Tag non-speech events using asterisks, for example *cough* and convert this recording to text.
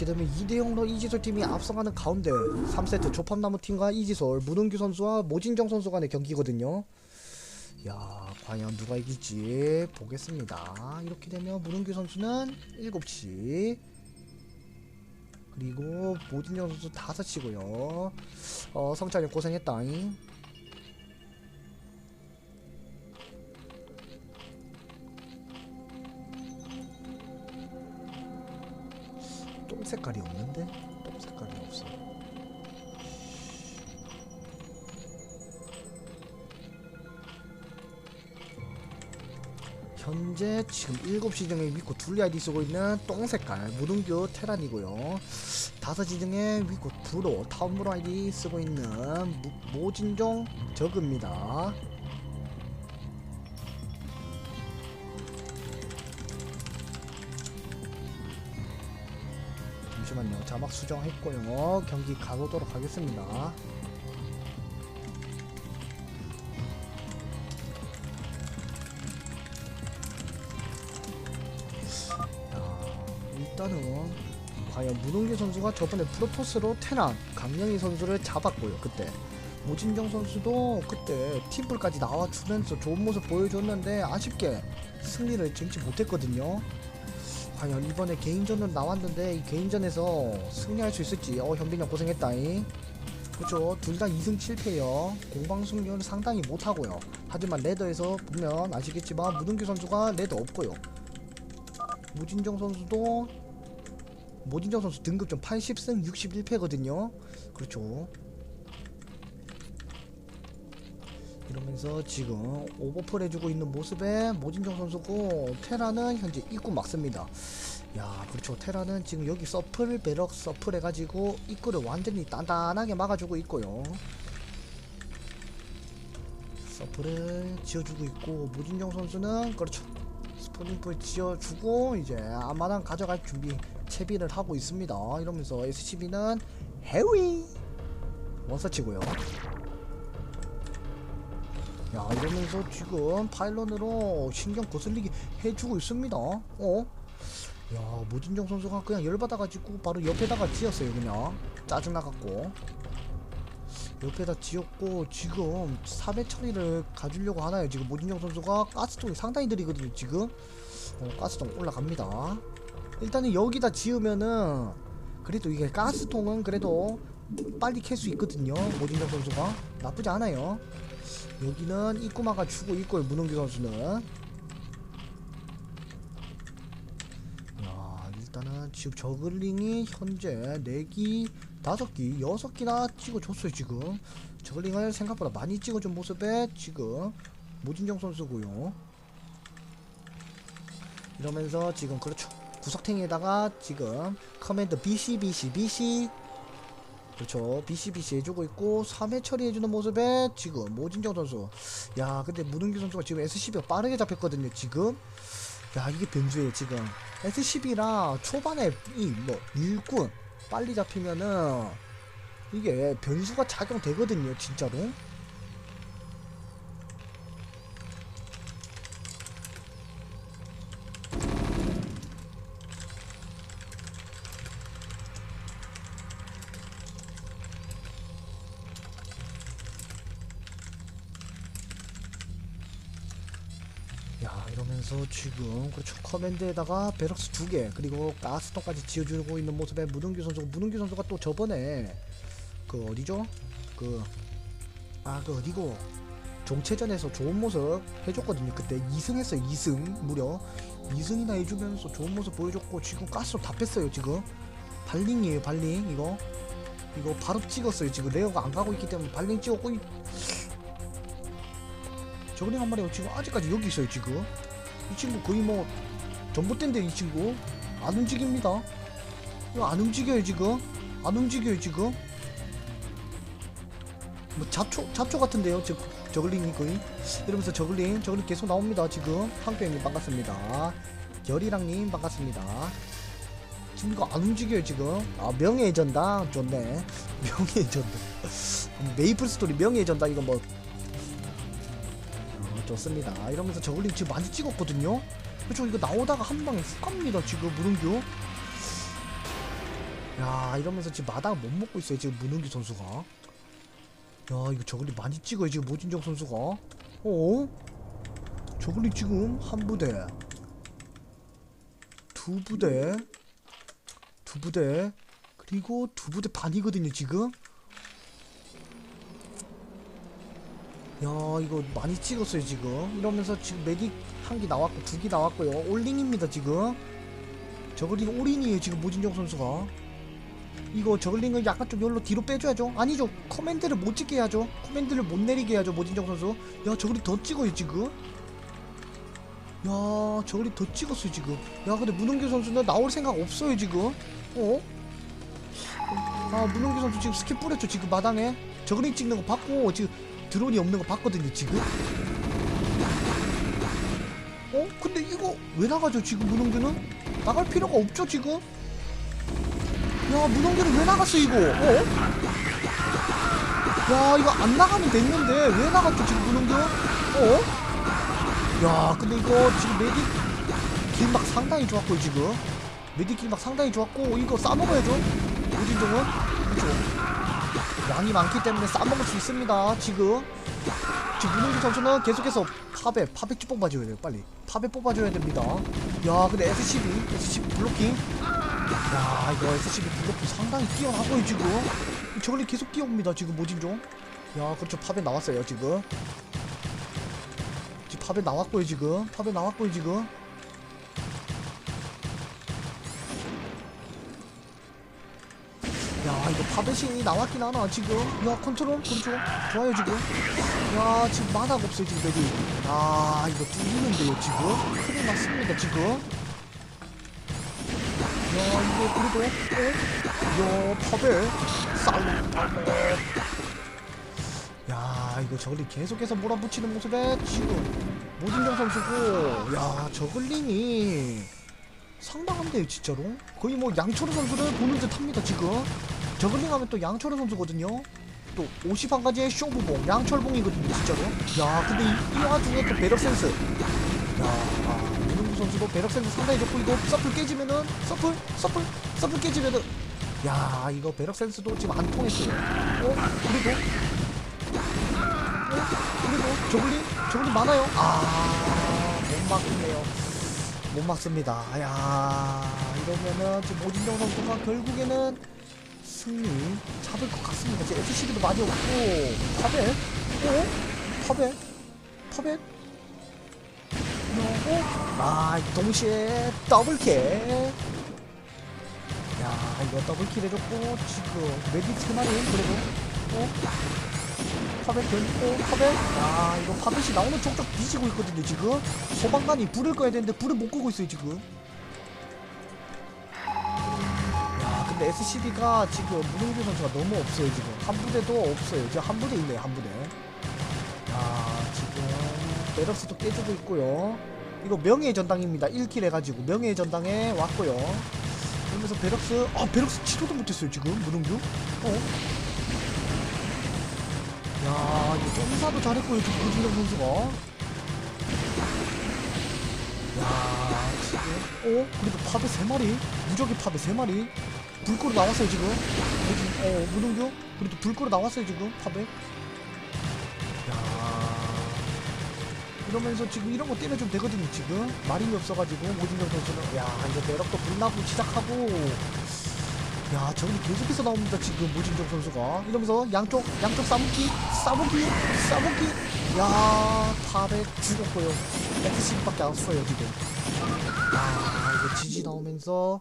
이렇게 되면 2대0로 이지솔 팀이 앞서가는 가운데 3세트 조팝나무 팀과 이지솔 문은규 선수와 모진정 선수 간의 경기거든요. 야 과연 누가 이길지 보겠습니다. 이렇게 되면 문은규 선수는 7시 그리고 모진정 선수 5시고요. 어 성찬이 고생했다잉. 똥 색깔이 없는데? 똥 색깔이 없어. 현재 지금 7시 중에 위코 둘리 아이디 쓰고 있는 똥 색깔 무등교 테란이고요. 5시 중에 위코 브로 타운브로 아이디 쓰고 있는 무- 모진종 저그입니다. 수정했고요. 경기 가보도록 하겠습니다. 야, 일단은 과연 문홍기 선수가 저번에 프로토스로 테란 강영희 선수를 잡았고요. 그때 모진정 선수도 그때 팀플까지 나와주면서 좋은 모습 보여줬는데 아쉽게 승리를 쟁지 못했거든요. 과연 이번에 개인전으로 나왔는데 이 개인전에서 승리할 수 있을지. 어 현빈이 형 고생했다잉. 그쵸? 둘 다 2승 7패요. 공방 승률 상당히 못하고요. 하지만 레더에서 보면 아시겠지만 무등규 선수가 레더 없고요. 무진정 선수도 모진정 선수 등급점 80승 61패거든요. 그렇죠 이러면서 지금 오버풀 해주고 있는 모습에 모진정 선수고 테라는 현재 입구 막습니다. 야 그렇죠 테라는 지금 여기 서플 배럭 서플 해가지고 입구를 완전히 단단하게 막아주고 있고요. 서플을 지어주고 있고 모진정 선수는 그렇죠 스포닝풀 지어주고 이제 아마당 가져갈 준비 채비를 하고 있습니다. 이러면서 SCB는 해위 원서치고요. 야 이러면서 지금 파일런으로 신경 거슬리게 해주고 있습니다. 어? 야 모진정 선수가 그냥 열받아가지고 바로 옆에다가 지었어요 그냥. 짜증나갖고. 옆에다 지었고 지금 3회 처리를 가주려고 하나요? 지금 모진정 선수가 가스통이 상당히 느리거든요 지금. 어, 가스통 올라갑니다. 일단은 여기다 지으면은 그래도 이게 가스통은 그래도 빨리 캘 수 있거든요 모진정 선수가. 나쁘지 않아요 여기는 입구마가 주고 있고요 문홍기 선수는. 야 일단은 지금 저글링이 현재 4기 5기 6기나 찍어줬어요 지금. 저글링을 생각보다 많이 찍어준 모습에 지금 모진정 선수고요. 이러면서 지금 그렇죠. 구석탱이에다가 지금 커맨드 BC BC BC 그렇죠. BCBC 해주고 있고 3회 처리해주는 모습에 지금 모진정 선수. 야 근데 문은규 선수가 지금 SCB가 빠르게 잡혔거든요 지금. 야 이게 변수예요 지금. SCB라 초반에 이 뭐 일꾼 빨리 잡히면은 이게 변수가 작용되거든요 진짜로 야 이러면서 지금 그렇죠 커맨드에다가 베럭스 두 개 그리고 가스통까지 지어주고 있는 모습에 문은규 선수 문은규 선수가 또 저번에 그 어디죠? 그 아 그 어디고? 종체전에서 좋은 모습 해줬거든요. 그때 2승 했어요 2승 무려 2승이나 해주면서 좋은 모습 보여줬고 지금 가스통 다 뺐어요 지금. 발링이에요 발링. 이거 이거 바로 찍었어요 지금. 레어가 안 가고 있기 때문에 발링 찍었고 이- 저글링 한 마리가 지금 아직까지 여기 있어요 지금 이 친구 거의 뭐 전봇대인데 이 친구. 안 움직입니다. 이거 안 움직여요 지금. 안 움직여요 지금. 뭐 잡초 잡초 같은데요 저 저글링이 거의. 이러면서 저글링 저글링 계속 나옵니다 지금. 황교영님 반갑습니다. 열이랑님 반갑습니다. 지금 이거 안 움직여요 지금. 아 명예의 전당. 좋네. *laughs* 명예의 전당. 메이플 스토리 명예의 전당. 이거 뭐 어, 좋습니다. 이러면서 저글링 지금 많이 찍었거든요. 그렇죠. 이거 나오다가 한 방에 훅 갑니다. 지금 무릉규. 야 이러면서 지금 마당 못 먹고 있어요 지금 문은규 선수가 야 이거 저글링 많이 찍어요 지금 모진정 선수가 어? 저글링 지금 한 부대 두 부대 두 부대 그리고 두 부대 반이거든요 지금 야 이거 많이 찍었어요 지금. 이러면서 지금 메딕 한개 나왔고 두개 나왔고요. 올링입니다 지금. 저글링 올인이에요 지금 모진정 선수가. 이거 저글링을 약간 좀 열로 뒤로 빼줘야죠. 아니죠. 커맨드를 못 찍게 해야죠. 커맨드를 못 내리게 해야죠 모진정 선수. 야 저글링 더 찍어요 지금. 야 저글링 더 찍었어요 지금. 야 근데 문홍규 선수는 나올 생각 없어요 지금. 어? 아 문홍규 선수 지금 스킬 뿌렸죠 지금 마당에. 저글링 찍는 거 봤고 지금 드론이 없는 거 봤거든요 지금 어? 근데 이거 왜 나가죠 지금 문홍규는? 나갈 필요가 없죠 지금? 야 문홍규는 왜 나갔어 이거? 어? 야 이거 안 나가면 됐는데 왜 나갔죠 지금 문홍규? 어? 야 근데 이거 지금 메딕 길막 상당히 좋았고요 지금 메딕 길막 상당히 좋았고 이거 싸먹어야죠 오진종은 양이 많기 때문에 싸먹을 수 있습니다 지금. 지금 문흥기 선수는 계속해서 팝에 팝에 쭉 뽑아줘야 돼요 빨리. 팝에 뽑아줘야 됩니다. 야 근데 SCB SCB 블로킹. 야 이거 SCB 블로킹 상당히 뛰어나고요 지금. 저걸리 계속 뛰어옵니다 지금 모진종. 야 그렇죠. 팝에 나왔어요 지금. 지금 팝에 나왔고요 지금. 팝에 나왔고요 지금 파벳이 나왔긴 하나 지금? 야 컨트롤? 그렇죠 좋아요 지금? 야 지금 만화가 없어요 지금 메디 야 이거 뚫리는데요 지금? 큰일 났습니다 지금? 야 이거 그래도 어? 야 파벳 쌀로 파벳 야 이거 저글링 계속해서 몰아붙이는 모습에 지금 모진정 선수고 야 저글링이 상당한데요 진짜로? 거의 뭐 양철호 선수를 보는 듯 합니다 지금 저글링 하면 또 양철호 선수거든요 또 51가지의 쇼부봉 양철봉이거든요 진짜로 야 근데 이, 이 와중에 또 배럭 센스 야 아, 이동구 선수도 배럭 센스 상당히 좋고 이거 서플 깨지면은 서플 서플 서플 깨지면은 야 이거 배럭 센스도 지금 안 통했어요 어? 그리고 어? 그리고 저글링 저글링 많아요 아못 막네요 못 막습니다. 야 이러면은 지금 오진정 선수가 결국에는 승리 잡을 것 같습니다. 지금 FC도 많이 없고 파벳, 어? 파벳, 파벳, 어? 아 동시에 더블킬. 야 이거 더블킬 해줬고 지금 메딕 세 마리 그래도 어? 파벳 결고 파벳 야 이거 파벳이 나오는 족족 뒤지고 있거든요 지금 소방관이 불을 꺼야 되는데 불을 못 끄고 있어요 지금 근데 SCB가 지금 문흥규 선수가 너무 없어요 지금 한 부대도 없어요 지금 한 부대 있네요 한 부대 야 지금 베럭스도 깨지고 있고요 이거 명예의 전당입니다 1킬 해가지고 명예의 전당에 왔고요 그러면서 베럭스 아 베럭스 치료도 못했어요 지금 문흥규 어? 야, 이거 점사도 잘했고요, 지금 고진경 선수가. 야, 지금, 어? 그래도 팝에 세 마리? 무적의 팝에 세 마리? 불꽃으로 나왔어요, 지금. 여기, 어, 무동교? 그래도 불꽃으로 나왔어요, 지금, 팝에. 야, 이러면서 지금 이런 거좀 되거든요, 지금. 마린이 없어가지고, 모진경 선수는. 야, 이제 매력도 불나고 시작하고. 야, 저기 계속해서 나옵니다, 지금 모진정 선수가. 이러면서 양쪽, 양쪽 싸먹기, 싸먹기, 싸먹기. 야, 탑에 죽었고요. 안 써요, 지금. 야, 이거 지지 나오면서.